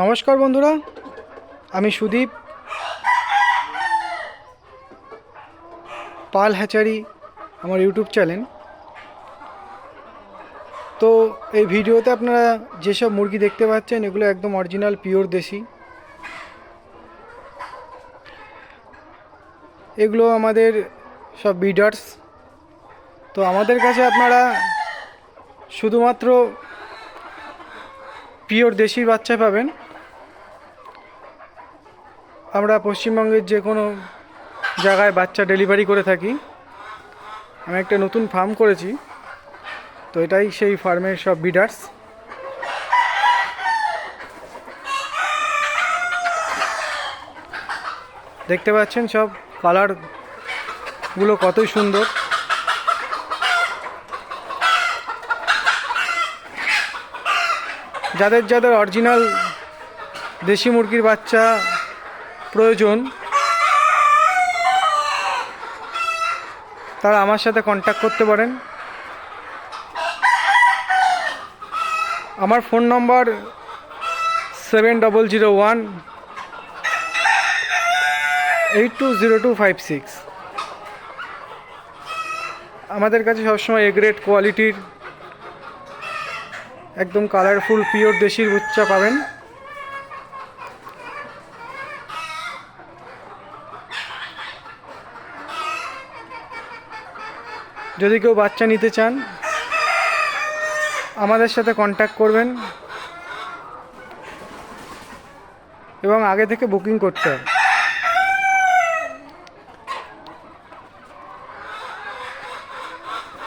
নমস্কার বন্ধুরা, আমি সুদীপ, পাল হ্যাচারি আমার ইউটিউব চ্যানেল। তো এই ভিডিওতে আপনারা যেসব মুরগি দেখতে পাচ্ছেন, এগুলো একদম অরিজিনাল পিওর দেশি। এগুলো আমাদের সব বিডার্স তো আমাদের কাছে আপনারা শুধুমাত্র পিওর দেশির বাচ্চা পাবেন। আমরা পশ্চিমবঙ্গের যে কোনো জায়গায় বাচ্চা ডেলিভারি করে থাকি। আমি একটা নতুন ফার্ম করেছি, তো এটাই সেই ফার্মের সব বিডার্স দেখতে পাচ্ছেন সব কালারগুলো কতই সুন্দর। যাদের যাদের অরিজিনাল দেশি মুরগির বাচ্চা প্রয়োজন, তারা আমার সাথে কন্ট্যাক্ট করতে পারেন। আমার phone number seven double zero one eight two zero two five six আমাদের কাছে সবসময় এগ্রেড কোয়ালিটির একদম কালারফুল পিওর দেশির উচ্চা পাবেন। যদি কেউ বাচ্চা নিতে চান, আমাদের সাথে কন্ট্যাক্ট করবেন। এবং আগে থেকে বুকিং করতে হবে।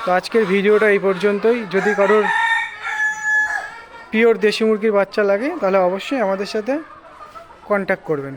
তো আজকের ভিডিওটা এই পর্যন্তই। যদি কারোর পিওর দেশি মুরগির বাচ্চা লাগে, তাহলে অবশ্যই আমাদের সাথে কন্ট্যাক্ট করবেন।